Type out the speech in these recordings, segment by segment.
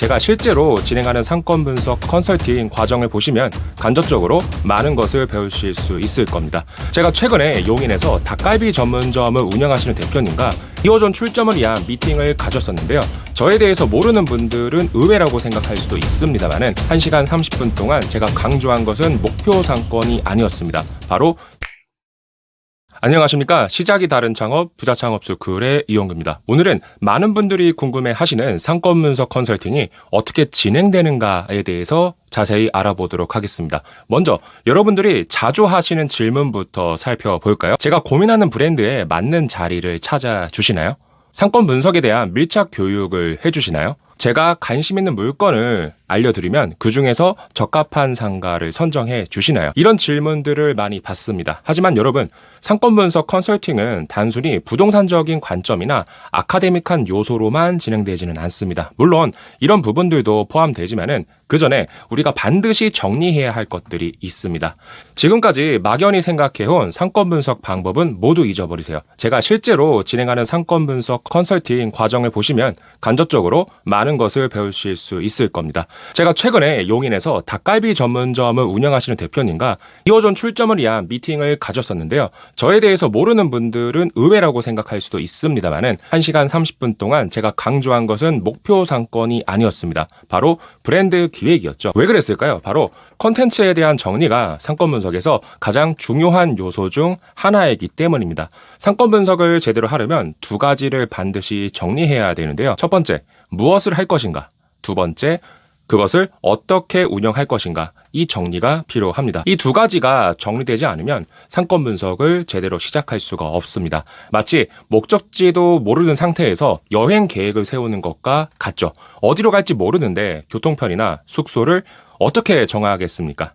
제가 실제로 진행하는 상권 분석 컨설팅 과정을 보시면 간접적으로 많은 것을 배우실 수 있을 겁니다. 제가 최근에 용인에서 닭갈비 전문점을 운영하시는 대표님과 2호전 출점을 위한 미팅을 가졌었는데요. 저에 대해서 모르는 분들은 의외라고 생각할 수도 있습니다만은 1시간 30분 동안 제가 강조한 것은 목표 상권이 아니었습니다. 바로 안녕하십니까. 시작이 다른 창업, 부자 창업 스쿨의 이용규입니다. 오늘은 많은 분들이 궁금해 하시는 상권 분석 컨설팅이 어떻게 진행되는가에 대해서 자세히 알아보도록 하겠습니다. 먼저 여러분들이 자주 하시는 질문부터 살펴볼까요? 제가 고민하는 브랜드에 맞는 자리를 찾아주시나요? 상권 분석에 대한 밀착 교육을 해주시나요? 제가 관심 있는 물건을 알려드리면 그 중에서 적합한 상가를 선정해 주시나요? 이런 질문들을 많이 받습니다. 하지만 여러분, 상권 분석 컨설팅은 단순히 부동산적인 관점이나 아카데믹한 요소로만 진행되지는 않습니다. 물론 이런 부분들도 포함되지만은 그 전에 우리가 반드시 정리해야 할 것들이 있습니다. 지금까지 막연히 생각해온 상권 분석 방법은 모두 잊어버리세요. 제가 실제로 진행하는 상권 분석 컨설팅 과정을 보시면 간접적으로 많은 것을 배우실 수 있을 겁니다. 제가 최근에 용인에서 닭갈비 전문점을 운영하시는 대표님과 2호전 출점을 위한 미팅을 가졌었는데요. 저에 대해서 모르는 분들은 의외라고 생각할 수도 있습니다만은 1시간 30분 동안 제가 강조한 것은 목표 상권이 아니었습니다. 바로 브랜드 기획이었죠. 왜 그랬을까요? 바로 컨텐츠에 대한 정리가 상권 분석에서 가장 중요한 요소 중 하나이기 때문입니다. 상권 분석을 제대로 하려면 두 가지를 반드시 정리해야 되는데요. 첫 번째, 무엇을 할 것인가? 두 번째, 그것을 어떻게 운영할 것인가 이 정리가 필요합니다. 이 두 가지가 정리되지 않으면 상권 분석을 제대로 시작할 수가 없습니다. 마치 목적지도 모르는 상태에서 여행 계획을 세우는 것과 같죠. 어디로 갈지 모르는데 교통편이나 숙소를 어떻게 정하겠습니까?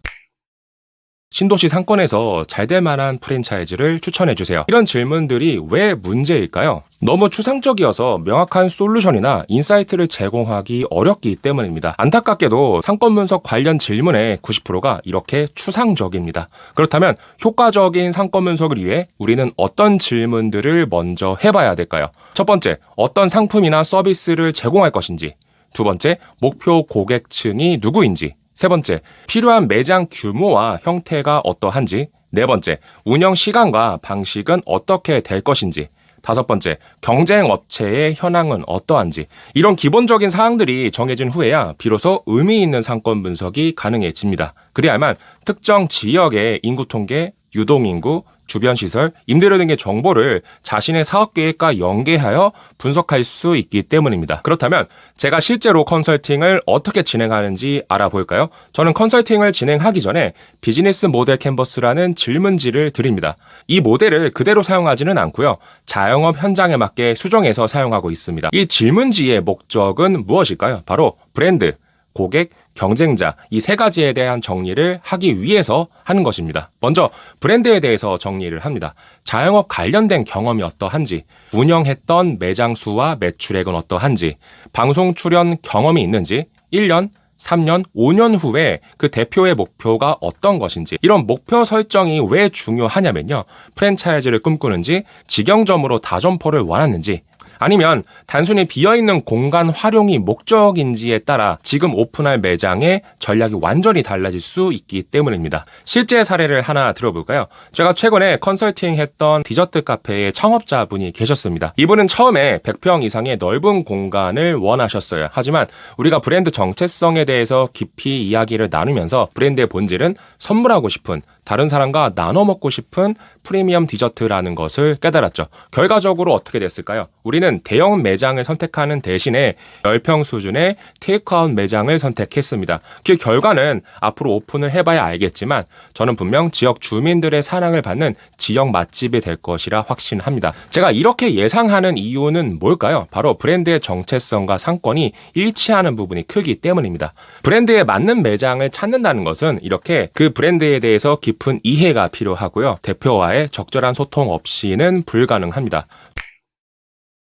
신도시 상권에서 잘 될 만한 프랜차이즈를 추천해 주세요. 이런 질문들이 왜 문제일까요? 너무 추상적이어서 명확한 솔루션이나 인사이트를 제공하기 어렵기 때문입니다. 안타깝게도 상권 분석 관련 질문의 90%가 이렇게 추상적입니다. 그렇다면 효과적인 상권 분석을 위해 우리는 어떤 질문들을 먼저 해봐야 될까요? 첫 번째, 어떤 상품이나 서비스를 제공할 것인지. 두 번째, 목표 고객층이 누구인지. 세 번째, 필요한 매장 규모와 형태가 어떠한지. 네 번째, 운영 시간과 방식은 어떻게 될 것인지. 다섯 번째, 경쟁 업체의 현황은 어떠한지. 이런 기본적인 사항들이 정해진 후에야 비로소 의미 있는 상권 분석이 가능해집니다. 그래야만 특정 지역의 인구 통계, 유동 인구, 주변 시설, 임대료 등의 정보를 자신의 사업 계획과 연계하여 분석할 수 있기 때문입니다. 그렇다면 제가 실제로 컨설팅을 어떻게 진행하는지 알아볼까요? 저는 컨설팅을 진행하기 전에 비즈니스 모델 캔버스라는 질문지를 드립니다. 이 모델을 그대로 사용하지는 않고요. 자영업 현장에 맞게 수정해서 사용하고 있습니다. 이 질문지의 목적은 무엇일까요? 바로 브랜드, 고객, 경쟁자 이 세 가지에 대한 정리를 하기 위해서 하는 것입니다. 먼저 브랜드에 대해서 정리를 합니다. 자영업 관련된 경험이 어떠한지, 운영했던 매장 수와 매출액은 어떠한지, 방송 출연 경험이 있는지, 1년, 3년, 5년 후에 그 대표의 목표가 어떤 것인지 이런 목표 설정이 왜 중요하냐면요. 프랜차이즈를 꿈꾸는지 직영점으로 다점포를 원하는지 아니면 단순히 비어있는 공간 활용이 목적인지에 따라 지금 오픈할 매장의 전략이 완전히 달라질 수 있기 때문입니다. 실제 사례를 하나 들어볼까요? 제가 최근에 컨설팅 했던 디저트 카페의 창업자분이 계셨습니다. 이분은 처음에 100평 이상의 넓은 공간을 원하셨어요. 하지만 우리가 브랜드 정체성에 대해서 깊이 이야기를 나누면서 브랜드의 본질은 선물하고 싶은 다른 사람과 나눠 먹고 싶은 프리미엄 디저트라는 것을 깨달았죠. 결과적으로 어떻게 됐을까요? 우리는 대형 매장을 선택하는 대신에 10평 수준의 테이크아웃 매장을 선택했습니다. 그 결과는 앞으로 오픈을 해봐야 알겠지만 저는 분명 지역 주민들의 사랑을 받는 지역 맛집이 될 것이라 확신합니다. 제가 이렇게 예상하는 이유는 뭘까요? 바로 브랜드의 정체성과 상권이 일치하는 부분이 크기 때문입니다. 브랜드에 맞는 매장을 찾는다는 것은 이렇게 그 브랜드에 대해서 깊은 이해가 필요하고요. 대표와의 적절한 소통 없이는 불가능합니다.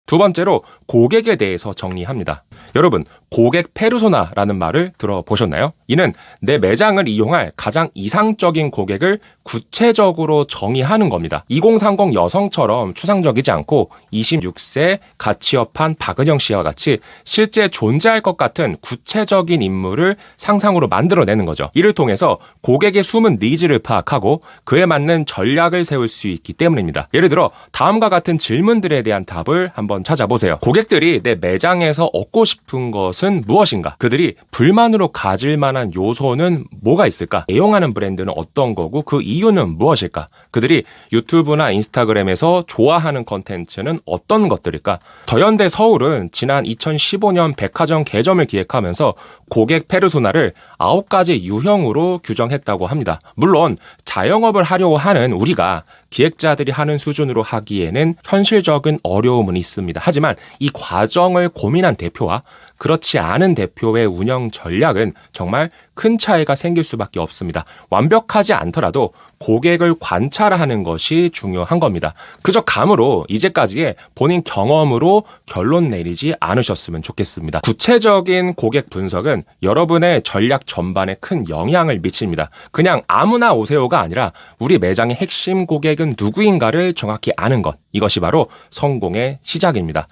두 번째로 고객에 대해서 정리합니다. 여러분, 고객 페르소나라는 말을 들어보셨나요? 이는 내 매장을 이용할 가장 이상적인 고객을 구체적으로 정의하는 겁니다. 2030 여성처럼 추상적이지 않고 26세 가치업한 박은영 씨와 같이 실제 존재할 것 같은 구체적인 인물을 상상으로 만들어내는 거죠. 이를 통해서 고객의 숨은 니즈를 파악하고 그에 맞는 전략을 세울 수 있기 때문입니다. 예를 들어 다음과 같은 질문들에 대한 답을 한번 찾아보세요. 고객들이 내 매장에서 얻고 싶은 것은 무엇인가? 그들이 불만으로 가질 만한 요소는 뭐가 있을까? 애용하는 브랜드는 어떤 거고 그 이유는 무엇일까? 그들이 유튜브나 인스타그램에서 좋아하는 컨텐츠는 어떤 것들일까? 더현대 서울은 지난 2015년 백화점 개점을 기획하면서 고객 페르소나를 9가지 유형으로 규정했다고 합니다. 물론 자영업을 하려고 하는 우리가 기획자들이 하는 수준으로 하기에는 현실적인 어려움은 있습니다. 하지만 이 과정을 고민한 대표와 그렇지 않은 대표의 운영 전략은 정말 큰 차이가 생길 수밖에 없습니다. 완벽하지 않더라도 고객을 관찰하는 것이 중요한 겁니다. 그저 감으로 이제까지의 본인 경험으로 결론 내리지 않으셨으면 좋겠습니다. 구체적인 고객 분석은 여러분의 전략 전반에 큰 영향을 미칩니다. 그냥 아무나 오세요가 아니라 우리 매장의 핵심 고객은 누구인가를 정확히 아는 것. 이것이 바로 성공의 시작입니다. 시작입니다.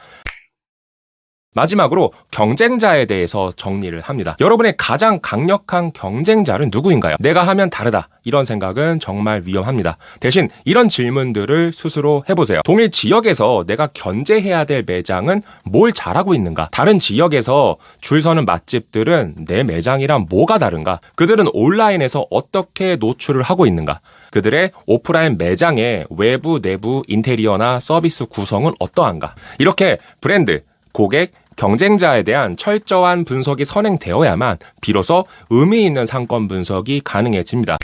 마지막으로 경쟁자에 대해서 정리를 합니다. 여러분의 가장 강력한 경쟁자는 누구인가요? 내가 하면 다르다. 이런 생각은 정말 위험합니다. 대신 이런 질문들을 스스로 해보세요. 동일 지역에서 내가 견제해야 될 매장은 뭘 잘하고 있는가? 다른 지역에서 줄 서는 맛집들은 내 매장이랑 뭐가 다른가? 그들은 온라인에서 어떻게 노출을 하고 있는가? 그들의 오프라인 매장의 외부, 내부, 인테리어나 서비스 구성은 어떠한가? 이렇게 브랜드, 고객, 경쟁자에 대한 철저한 분석이 선행되어야만 비로소 의미 있는 상권 분석이 가능해집니다.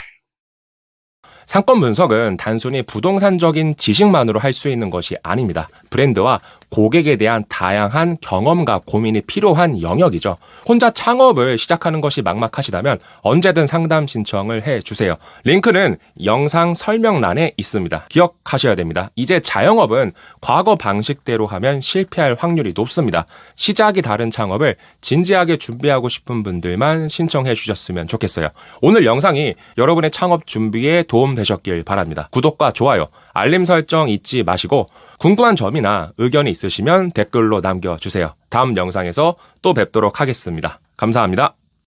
상권 분석은 단순히 부동산적인 지식만으로 할 수 있는 것이 아닙니다. 브랜드와 고객에 대한 다양한 경험과 고민이 필요한 영역이죠. 혼자 창업을 시작하는 것이 막막하시다면 언제든 상담 신청을 해 주세요. 링크는 영상 설명란에 있습니다. 기억하셔야 됩니다. 이제 자영업은 과거 방식대로 하면 실패할 확률이 높습니다. 시작이 다른 창업을 진지하게 준비하고 싶은 분들만 신청해 주셨으면 좋겠어요. 오늘 영상이 여러분의 창업 준비에 도움 되셨길 바랍니다. 구독과 좋아요, 알림 설정 잊지 마시고 궁금한 점이나 의견이 있으시면 댓글로 남겨주세요. 다음 영상에서 또 뵙도록 하겠습니다. 감사합니다.